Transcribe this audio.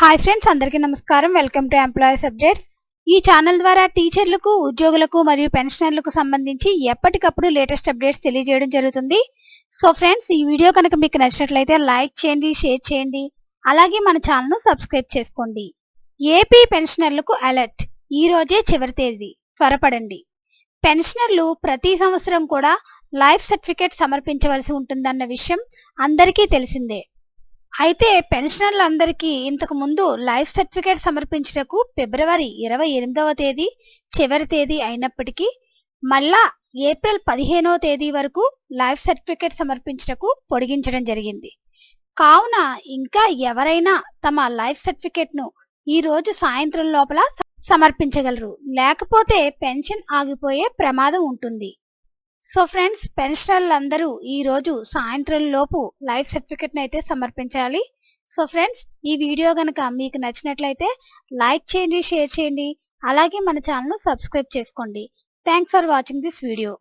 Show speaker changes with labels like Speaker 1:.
Speaker 1: Hi friends అందరికీ నమస్కారం. Welcome to employees updates ఈ ఛానల్ ద్వారా టీచర్లకు ఉద్యోగులకు మరియు పెన్షనర్లకు సంబంధించి ఎప్పటికప్పుడు లేటెస్ట్ అప్డేట్స్ తెలియజేయడం జరుగుతుంది. సో ఫ్రెండ్స్ ఈ వీడియో కనుక మీకు నచ్చినట్లయితే లైక్ చేయండి షేర్ చేయండి. అలాగే మన ఛానల్ను సబ్స్క్రైబ్ చేసుకోండి. ఏపీ పెన్షనర్లకు అలర్ట్ ఈ రోజే చివరి తేదీ. త్వరపడండి. పెన్షనర్లు ప్రతి సంవత్సరం కూడా లైఫ్ సర్టిఫికేట్ సమర్పించవలసి ఉంటుందన్న విషయం అందరికీ తెలిసిందే. అయితే పెన్షనర్లందరికీ ఇంతకు ముందు లైఫ్ సర్టిఫికేట్ సమర్పించటకు ఫిబ్రవరి ఇరవై ఎనిమిదవ తేదీ చివరి తేదీ అయినప్పటికీ మళ్ళా ఏప్రిల్ పదిహేనవ తేదీ వరకు లైఫ్ సర్టిఫికేట్ సమర్పించటకు పొడిగించడం జరిగింది. కావున ఇంకా ఎవరైనా తమ లైఫ్ సర్టిఫికేట్ను ఈ రోజు సాయంత్రం లోపల సమర్పించగలరు. లేకపోతే పెన్షన్ ఆగిపోయే ప్రమాదం ఉంటుంది. సో ఫ్రెండ్స్ పెన్షనర్లందరూ ఈ రోజు సాయంత్రం లోపు లైఫ్ సర్టిఫికెట్ అయితే సమర్పించాలి. సో ఫ్రెండ్స్ ఈ వీడియో గనక మీకు నచ్చినట్లయితే లైక్ చేయండి షేర్ చేయండి. అలాగే మన ఛానల్ సబ్స్క్రైబ్ చేసుకోండి. Thanks for watching this video